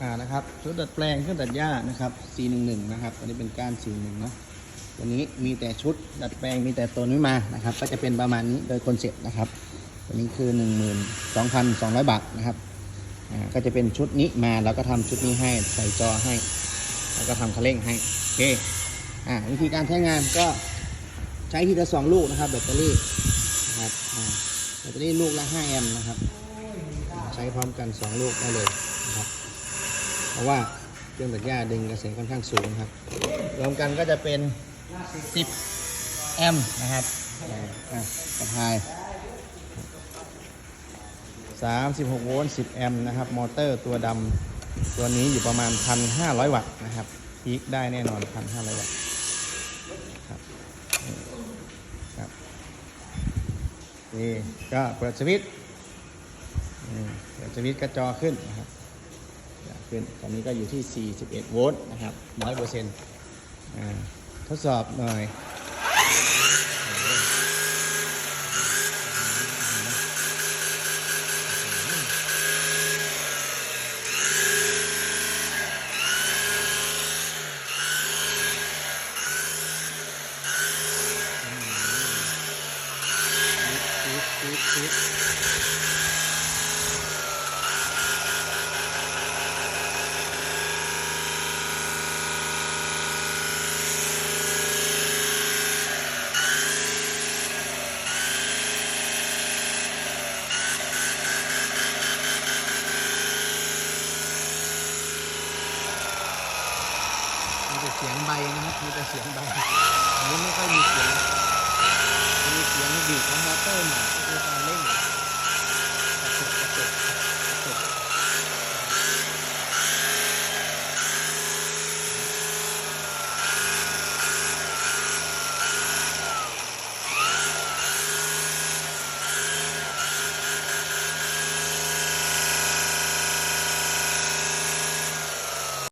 อ่านะครับชุดดัดแปลงเครื่องตัดหญ้านะครับ411 นะครับอันนี้เป็นการ411 เนาะวันนี้มีแต่ชุดดัดแปลงมีแต่ตัวนี้มานะครับ ก็จะเป็นประมาณนี้โดยคอนเซ็ปต์นะครับตัวนี้คือ 12,200 บาทนะครับอ่าก็จะเป็นชุดนี้มาแล้วก็ทำชุดนี้ให้ใส่จอให้ แล้วก็ทำคันเร่งให้โอเคอ่าวิธีการใช้งานก็ใช้ทีละสองลูกนะครับแบตเตอรี่นะครับแบตเตอรี่ลูกละ5แอมป์นะครับ ใช้พร้อมกัน 2 ลูกได้เลยนะครับ เพราะว่าเครื่องตัดหญ้าดึงกระแสค่อนข้างสูงครับ รวมกันก็จะเป็น 10 แอมป์นะครับอะกระพาย 36 โวลต์ 10 แอมป์นะครับ มอเตอร์ตัวดำตัวนี้อยู่ประมาณ 1,500 วัตต์นะครับพีคได้แน่นอน 1,500 วัตต์ครับนี่ครับนี่ก็เปิดสวิตช์อืมเดี๋ยวสวิตช์กระจอขึ้นนะครับ ขึ้น ตอนนี้ก็อยู่ที่ 41 โวลต์นะครับ100เปอร์เซ็นต์ทดสอบหน่อย มีแต่เสียงใบนะครับมีแต่เสียงใบอันนี้ไม่ค่อย